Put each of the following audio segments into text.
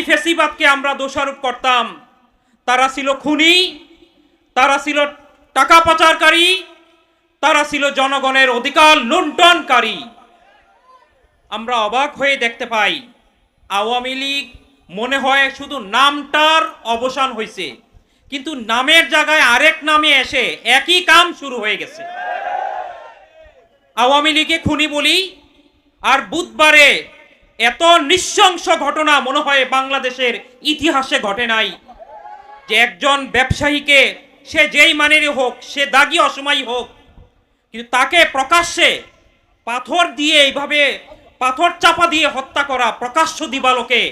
যেই ফেসিবাদকে আমরা দোষারোপ করতাম। তারা ছিল খুনি, তারা ছিল টাকা পাচারকারী তারা ছিল জনগণের অধিকার লুণ্ঠনকারী। আমরা অবাক হয়ে দেখতে পাই, আওয়ামী লীগ মনে হয় শুধু নামটার অবসান হয়েছে, কিন্তু নামের জায়গায় আরেক নামে এসে একই কাম শুরু হয়ে গেছে। আওয়ামী লীগে খুনি বলি, আর বুধবারে এত নৃশংস ঘটনা মনে হয় বাংলাদেশের ইতিহাসে ঘটে নাই। যে একজন ব্যবসায়ীকে সে যেই মানেরই হোক, সে দাগি অসময় হোক, কিন্তু তাকে প্রকাশ্যে পাথর দিয়ে এইভাবে পাথর চাপা দিয়ে হত্যা করা প্রকাশ্য দিবালোকে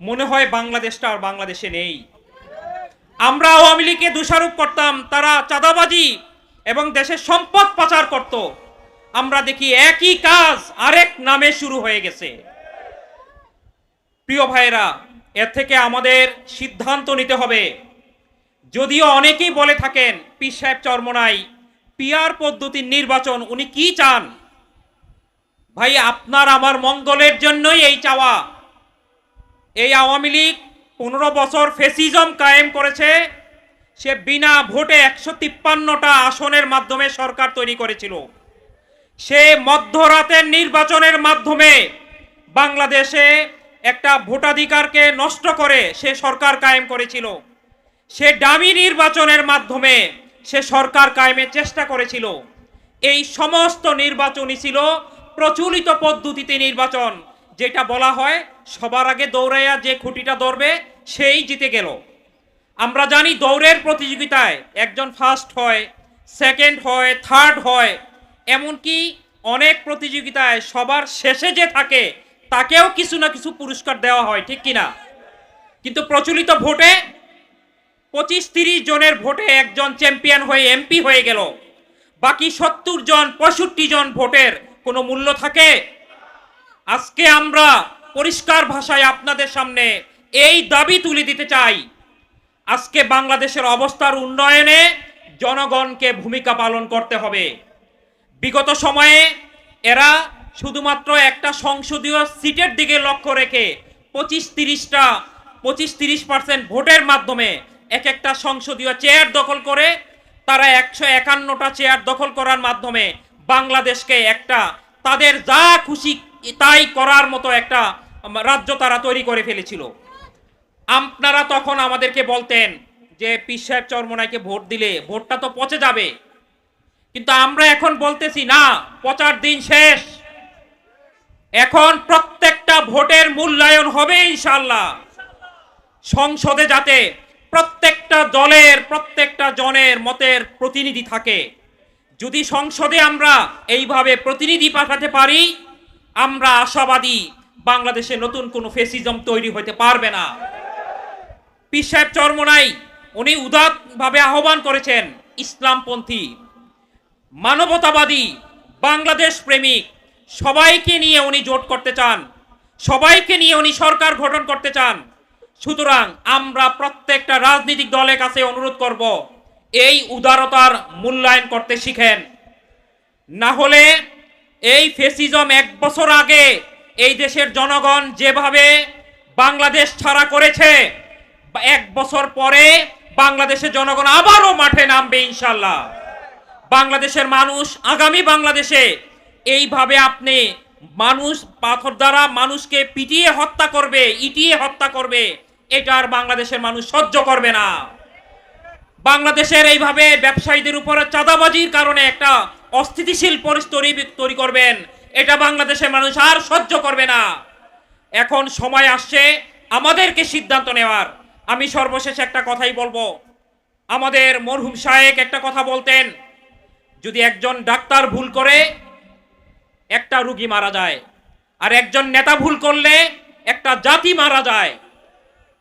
মনে হয় বাংলাদেশটা আর বাংলাদেশে নেই। আমরা আওয়ামী লীগকে দোষারোপ করতাম, তারা চাঁদাবাজি এবং দেশের সম্পদ পাচার করত। আমরা দেখি একই কাজ আরেক নামে শুরু হয়ে গেছে। প্রিয় ভাইরা এর থেকে আমাদের সিদ্ধান্ত নিতে হবে। যদিও অনেকেই বলে থাকেন পি সাহেব চরমনাই পিয়ার পদ্ধতির নির্বাচন উনি কি চান? ভাই, আপনার আমার মঙ্গলের জন্যই এই চাওয়া। এই আওয়ামী লীগ পনেরো বছর ফেসিজম কায়েম করেছে, সে বিনা ভোটে একশো তিপ্পান্নটা আসনের মাধ্যমে সরকার তৈরি করেছিল। সে মধ্যরাতের নির্বাচনের মাধ্যমে বাংলাদেশে একটা ভোটাধিকারকে নষ্ট করে সে সরকার কায়েম করেছিল। সে ডামি নির্বাচনের মাধ্যমে সে সরকার কায়েমের চেষ্টা করেছিল। এই সমস্ত নির্বাচনই ছিল প্রচলিত পদ্ধতিতে নির্বাচন, যেটা বলা হয় সবার আগে দৌড়াইয়া যে খুঁটিটা ধরবে, সেই জিতে গেল। আমরা জানি দৌড়ের প্রতিযোগিতায় একজন ফার্স্ট হয় সেকেন্ড হয় থার্ড হয়, এমনকি অনেক প্রতিযোগিতায় সবার শেষে যে থাকে তাকেও কিছু না কিছু পুরস্কার দেওয়া হয়, ঠিক কিনা? কিন্তু প্রচলিত ভোটে পঁচিশ তিরিশ জনের ভোটে একজন চ্যাম্পিয়ন হয়ে এমপি হয়ে গেল। বাকি সত্তর জন, পঁয়ষট্টি জন ভোটের কোনো মূল্য থাকে? আজকে আমরা পরিষ্কার ভাষায় আপনাদের সামনে এই দাবি তুলে দিতে চাই। আজকে বাংলাদেশের অবস্থার উন্নয়নে জনগণকে ভূমিকা পালন করতে হবে। বিগত সময়ে এরা শুধুমাত্র একটা সংসদীয় সিটের দিকে লক্ষ্য রেখে পঁচিশ তিরিশটা, পঁচিশ তিরিশ পার্সেন্ট ভোটের মাধ্যমে এক একটা সংসদীয় চেয়ার দখল করে, তারা একশো একান্নটা চেয়ার দখল করার মাধ্যমে বাংলাদেশকে একটা তাদের যা খুশি তাই করার মতো একটা রাজ্য তারা তৈরি করে ফেলেছিল। আপনারা তখন আমাদেরকে বলতেন যে, পীর সাহেব চরমনাইকে ভোট দিলে ভোটটা তো পচে যাবে। কিন্তু আমরা এখন বলতেছি, না, পচার দিন শেষ। এখন প্রত্যেকটা ভোটের মূল্যায়ন হবে ইনশাল্লাহ সংসদে যাতে প্রত্যেকটা দলের, প্রত্যেকটা জনের মতের প্রতিনিধি থাকে। যদি সংসদে আমরা এইভাবে প্রতিনিধি পাঠাতে পারি, আমরা আশাবাদী বাংলাদেশে নতুন কোনো ফেসিজম তৈরি হতে পারবে না। পীর সাহেব চরমনাই, উনি উদাতভাবে আহ্বান করেছেন ইসলামপন্থী, মানবতাবাদী বাংলাদেশ প্রেমিক সবাইকে নিয়ে উনি জোট করতে চান। সবাইকে নিয়ে উনি সরকার গঠন করতে চান। সুতরাং আমরা প্রত্যেকটা রাজনৈতিক দলের কাছে অনুরোধ করব, এই উদারতার মূল্যায়ন করতে শিখেন। না হলে এই ফেসিজম এক বছর আগে এই দেশের জনগণ যেভাবে বাংলাদেশ ছাড়া করেছে, এক বছর পরে বাংলাদেশের জনগণ আবারও মাঠে নামবে ইনশাল্লাহ। বাংলাদেশের মানুষ আগামী বাংলাদেশে এইভাবে আপনি মানুষ, পাথর দ্বারা মানুষকে পিটিয়ে হত্যা করবে, ইটিয়ে হত্যা করবে, এটা আর বাংলাদেশের মানুষ সহ্য করবে না। বাংলাদেশের এইভাবে ব্যবসায়ীদের উপরে চাঁদাবাজির কারণে একটা অস্থিতিশীল পরিস্থিতি তৈরি করবেন, এটা বাংলাদেশের মানুষ আর সহ্য করবে না। এখন সময় আসছে আমাদেরকে সিদ্ধান্ত নেওয়ার। আমি সর্বশেষ একটা কথাই বলব। আমাদের মরহুম শায়েক একটা কথা বলতেন, যদি একজন ডাক্তার ভুল করে একটা রুগী মারা যায়। আর একজন নেতা ভুল করলে একটা জাতি মারা যায়।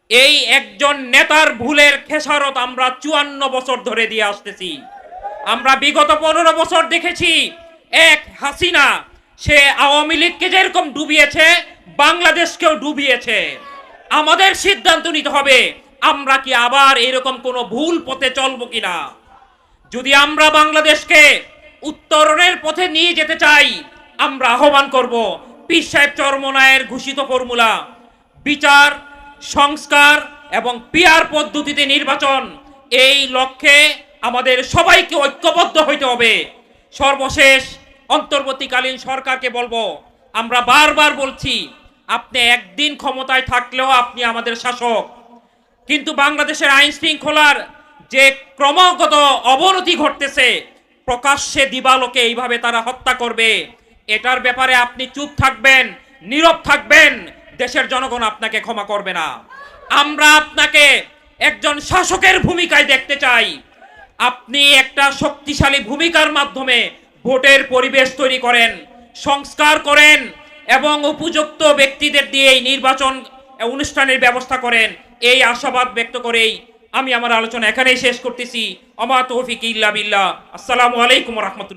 এই একজন নেতার ভুলের খেসারত আমরা চুয়ান্ন বছর ধরে দিয়ে আসতেছি। আমরা বিগত পনেরো বছর দেখেছি, এক হাসিনা, সে আওয়ামী লীগকে যেরকম ডুবিয়েছে, বাংলাদেশকেও ডুবিয়েছে। আমাদের সিদ্ধান্ত নিতে হবে, আমরা কি আবার এরকম কোনো ভুল পথে চলবো কিনা? যদি আমরা বাংলাদেশকে উত্তরণের পথে নিয়ে যেতে চাই আমরা আহ্বান করব। পীর সাহেব চরমনায়ের ঘোষিত ফর্মুলা, বিচার, সংস্কার এবং পিয়ার পদ্ধতিতে নির্বাচন, এই লক্ষ্যে আমাদের সবাইকে ঐক্যবদ্ধ হইতে হবে। সর্বশেষ অন্তর্বর্তীকালীন সরকারকে বলব, আমরা বারবার বলছি, আপনি একদিন ক্ষমতায় থাকলেও আপনি আমাদের শাসক। কিন্তু বাংলাদেশের আইন শৃঙ্খলার যে ক্রমাগত অবনতি ঘটতেছে, প্রকাশ্যে দিবালোকে এইভাবে তারা হত্যা করবে। এটার ব্যাপারে আপনি চুপ থাকবেন, নীরব থাকবেন, দেশের জনগণ আপনাকে ক্ষমা করবে না। আমরা আপনাকে একজন শাসকের ভূমিকায় দেখতে চাই। আপনি একটা শক্তিশালী ভূমিকার মাধ্যমে ভোটের পরিবেশ তৈরি করেন, সংস্কার করেন এবং উপযুক্ত ব্যক্তিদের দিয়ে এই নির্বাচন অনুষ্ঠানের ব্যবস্থা করেন। এই আশাবাদ ব্যক্ত করেই আমি আমার আলোচনা এখানেই শেষ করতেছি। অমা তৌফিক ইল্লা বিল্লাহ। আসসালামু আলাইকুম রহমতুল্লাহ।